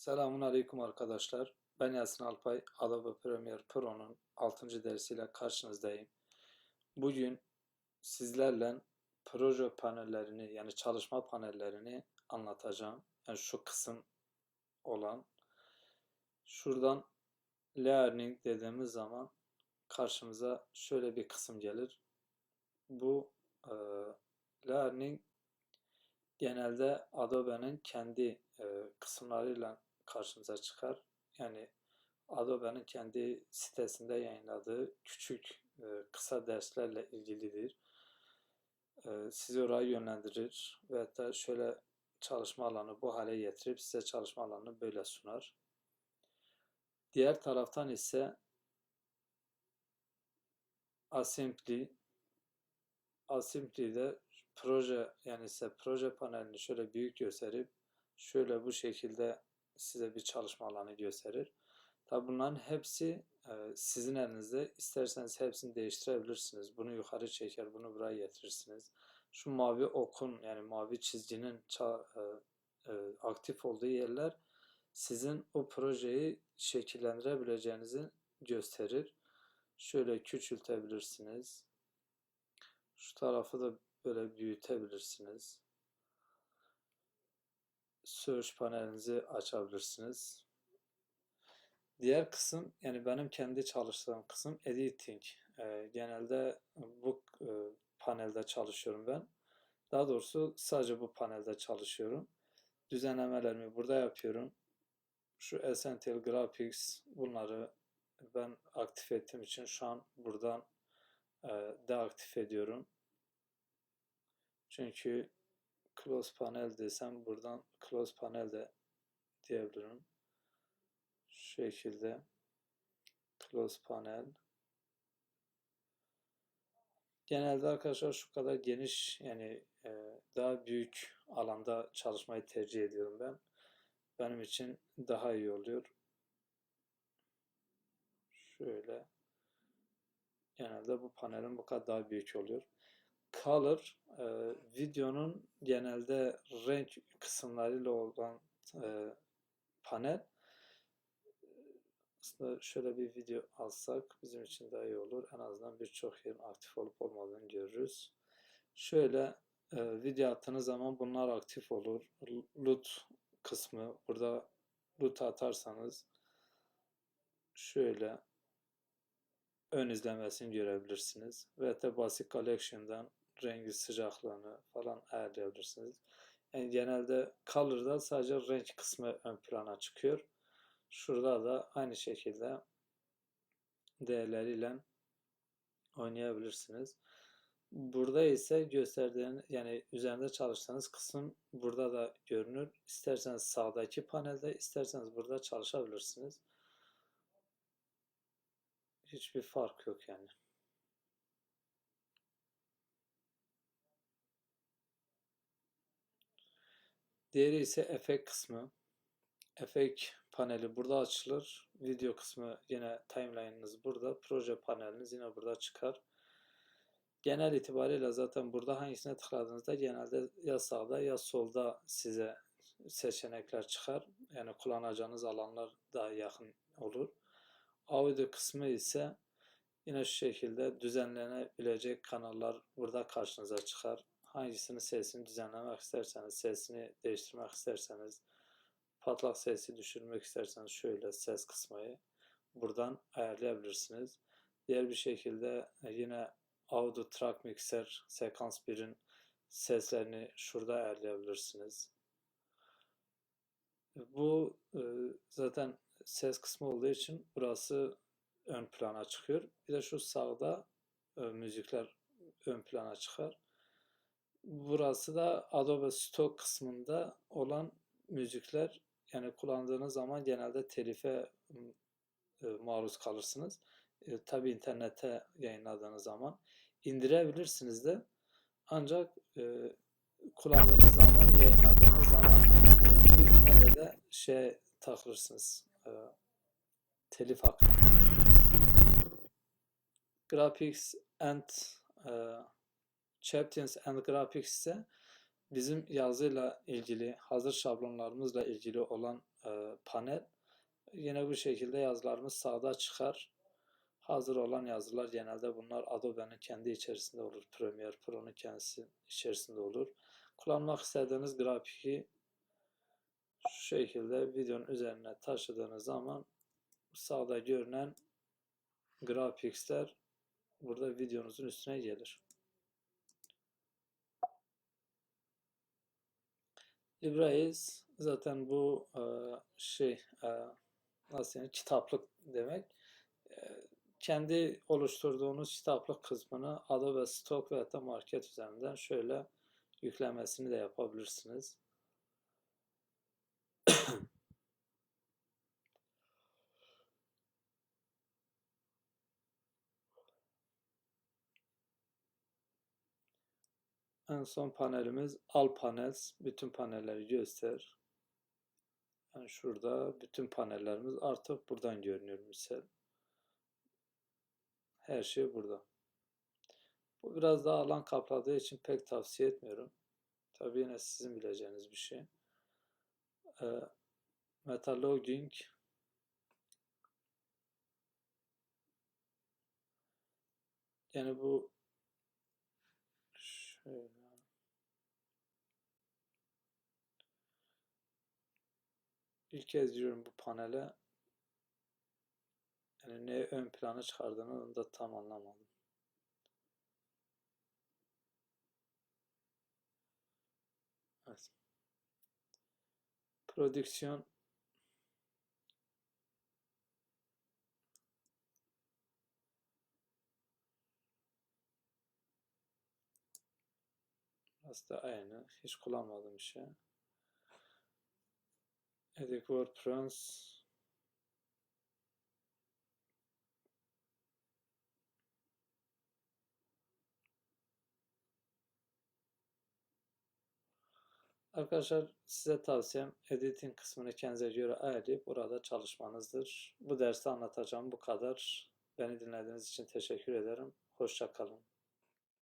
Selamun Aleyküm arkadaşlar. Ben Yasin Alpay. Adobe Premiere Pro'nun 6. dersiyle karşınızdayım. Bugün sizlerle proje panellerini yani çalışma panellerini anlatacağım. Yani şu kısım olan. Şuradan Learning dediğimiz zaman karşımıza şöyle bir kısım gelir. Bu e, Learning genelde Adobe'nin kendi e, kısımlarıyla karşımıza çıkar. Yani Adobe'nin kendi sitesinde yayınladığı küçük e, kısa derslerle ilgilidir. E, sizi oraya yönlendirir ve hatta şöyle çalışma alanı bu hale getirip size çalışma alanını böyle sunar. Diğer taraftan ise Assembly Assembly'de proje yani ise proje panelini şöyle büyük gösterip şöyle bu şekilde size bir çalışma alanı gösterir. Tabi bunların hepsi e, sizin elinizde. İsterseniz hepsini değiştirebilirsiniz. Bunu yukarı çeker, bunu buraya getirirsiniz. Şu mavi okun yani mavi çizginin e, e, aktif olduğu yerler sizin o projeyi şekillendirebileceğinizi gösterir. Şöyle küçültebilirsiniz. Şu tarafı da böyle büyütebilirsiniz. Search panelinizi açabilirsiniz. Diğer kısım yani benim kendi çalıştığım kısım editing. Ee, genelde bu e, panelde çalışıyorum ben. Daha doğrusu sadece bu panelde çalışıyorum. Düzenlemelerimi burada yapıyorum. Şu Essential Graphics bunları ben aktif ettiğim için şu an buradan e, deaktif ediyorum. Çünkü close panel desem buradan close panel de diyebilirim. Şu şekilde close panel. Genelde arkadaşlar şu kadar geniş yani e, daha büyük alanda çalışmayı tercih ediyorum ben. Benim için daha iyi oluyor. Şöyle genelde bu panelin bu kadar daha büyük oluyor. Color e, videonun genelde renk kısımlarıyla olan e, panel. Aslında şöyle bir video alsak bizim için daha iyi olur. En azından birçok yerin aktif olup olmadığını görürüz. Şöyle e, video attığınız zaman bunlar aktif olur. LUT kısmı burada LUT atarsanız şöyle ön izlemesini görebilirsiniz. Ve de basit collection'dan rengi sıcaklığını falan ayarlayabilirsiniz. Yani genelde Color'da sadece renk kısmı ön plana çıkıyor. Şurada da aynı şekilde değerleriyle oynayabilirsiniz. Burada ise gösterdiğiniz yani üzerinde çalıştığınız kısım burada da görünür. İsterseniz sağdaki panelde, isterseniz burada çalışabilirsiniz. Hiçbir fark yok yani. Diğeri ise efekt kısmı. Efekt paneli burada açılır. Video kısmı yine timeline'ınız burada. Proje paneliniz yine burada çıkar. Genel itibariyle zaten burada hangisine tıkladığınızda genelde ya sağda ya solda size seçenekler çıkar. Yani kullanacağınız alanlar daha yakın olur. Audio kısmı ise yine şu şekilde düzenlenebilecek kanallar burada karşınıza çıkar. Hangisini sesini düzenlemek isterseniz, sesini değiştirmek isterseniz, patlak sesi düşürmek isterseniz şöyle ses kısmayı buradan ayarlayabilirsiniz. Diğer bir şekilde yine Audio Track Mixer sekans 1'in seslerini şurada ayarlayabilirsiniz. Bu e, zaten ses kısmı olduğu için burası ön plana çıkıyor. Bir de şu sağda e, müzikler ön plana çıkar. Burası da Adobe Stock kısmında olan müzikler yani kullandığınız zaman genelde telife e, maruz kalırsınız. E, Tabi internete yayınladığınız zaman indirebilirsiniz de ancak e, kullandığınız zaman yayınladığınız zaman büyük de şey takılırsınız e, telif hakkı. Graphics and e, Champions and Graphics ise bizim yazıyla ilgili, hazır şablonlarımızla ilgili olan e, panel. Yine bu şekilde yazılarımız sağda çıkar. Hazır olan yazılar genelde bunlar Adobe'nin kendi içerisinde olur. Premiere Pro'nun kendisi içerisinde olur. Kullanmak istediğiniz grafiki şu şekilde videonun üzerine taşıdığınız zaman sağda görünen grafiksler burada videonuzun üstüne gelir. LibreOffice zaten bu e, şey e, nasıl yani kitaplık demek. E, kendi oluşturduğunuz kitaplık kısmını Adobe Stock veya da Market üzerinden şöyle yüklemesini de yapabilirsiniz. En son panelimiz All Panels. Bütün panelleri göster. Yani şurada bütün panellerimiz artık buradan görünüyor misal. Her şey burada. Bu biraz daha alan kapladığı için pek tavsiye etmiyorum. Tabii yine sizin bileceğiniz bir şey. Ee, Metalogging yani bu şöyle İlk kez giriyorum bu panele. Yani ne ön plana çıkardığını onu da tam anlamadım. Evet. Prodüksiyon Aslında aynı. Hiç kullanmadığım bir şey. Edit WordPress Arkadaşlar size tavsiyem editing kısmını kendinize göre ayarlayıp burada çalışmanızdır. Bu derste anlatacağım bu kadar. Beni dinlediğiniz için teşekkür ederim. Hoşça kalın.